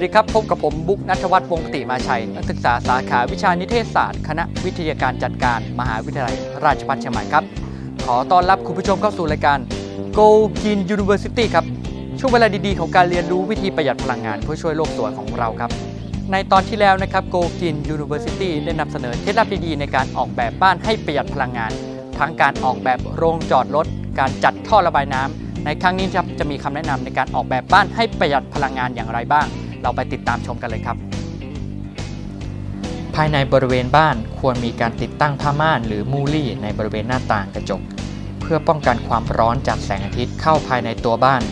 วัสดีครับ พบกับผมบุ๊กนัทวัฒน์วงศ์ติมาชัย นักศึกษาสาขาวิชานิเทศศาสตร์ คณะวิทยาการจัดการ มหาวิทยาลัยราชภัฏเชียงใหม่ครับ ขอต้อนรับคุณผู้ชมเข้าสู่รายการ Go Green University ครับ ช่วงเวลาดีๆ ของการเรียนรู้วิธีประหยัดพลังงานเพื่อช่วยโลกสวยของเราครับ ในตอนที่แล้วนะครับ Go Green University ได้นำเสนอเคล็ดลับดีๆในการออกแบบบ้านให้ประหยัดพลังงาน ทั้งการออกแบบโรงจอดรถ การจัดท่อระบายน้ำในครั้งนี้ครับจะมีคำแนะนำในการออกแบบบ้านให้ประหยัดพลังงานอย่างไรบ้าง เราไปติดตามชมกันเลยครับ ภายในบริเวณบ้านควรมีการติดตั้งผ้าม่านหรือมูลี่ในบริเวณหน้าต่างกระจก เพื่อป้องกันความร้อนจากแสงอาทิตย์เข้าภายในตัวบ้าน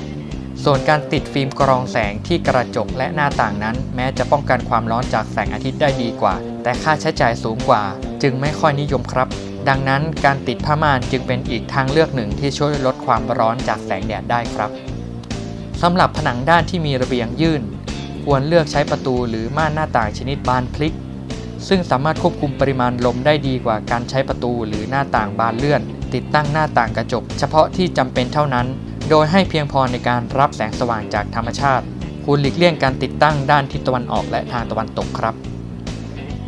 ส่วนการติดฟิล์มกรองแสงที่กระจกและหน้าต่างนั้น แม้จะป้องกันความร้อนจากแสงอาทิตย์ได้ดีกว่า แต่ค่าใช้จ่ายสูงกว่า จึงไม่ค่อยนิยมครับ ดังนั้นการติดผ้าม่านจึงเป็นอีกทางเลือกหนึ่งที่ช่วยลดความร้อนจากแสงแดดได้ครับสำหรับผนังด้านที่มีระเบียงยื่น ควรเลือกใช้ประตูหรือม่านหน้าต่างชนิดบานพลิก ซึ่งสามารถควบคุมปริมาณลมได้ดีกว่าการใช้ประตูหรือหน้าต่างบานเลื่อน ติดตั้งหน้าต่างกระจก เฉพาะที่จำเป็นเท่านั้น โดยให้เพียงพอในการรับแสงสว่างจากธรรมชาติ ควรหลีกเลี่ยงการติดตั้งด้านทิศตะวันออกและทางตะวันตกครับ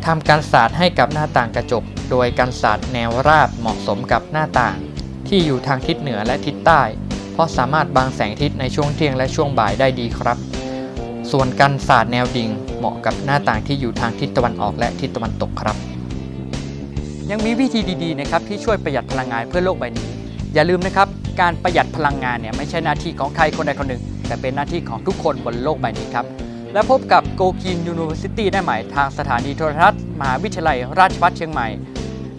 ทำการสาดให้กับหน้าต่างกระจก โดยการสาดแนวราบเหมาะสมกับหน้าต่าง ที่อยู่ทางทิศเหนือและทิศใต้ เพราะสามารถบังแสงทิตย์ในช่วงเที่ยงและช่วงบ่ายได้ดีครับ ส่วนการสาดแนวดิ่งเหมาะกับหน้าต่างที่อยู่ทางทิศตะวันออกและทิศตะวันตกครับ ยังมีวิธีดีๆนะครับที่ช่วยประหยัดพลังงานเพื่อโลกใบนี้ อย่าลืมนะครับการประหยัดพลังงานเนี่ยไม่ใช่หน้าที่ของใครคนใดคนหนึ่ง แต่เป็นหน้าที่ของทุกคนบนโลกใบนี้ครับและพบกับ Go Green University ได้ใหม่ทางสถานีโทรทัศน์ มหาวิทยาลัยราชภัฏเชียงใหม่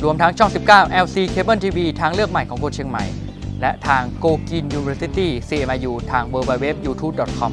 รวมทั้งช่อง 19 LC Cable TV ทางเลือกใหม่ของคนเชียงใหม่ และทาง Go Green University CMIU ทาง www.youtube.com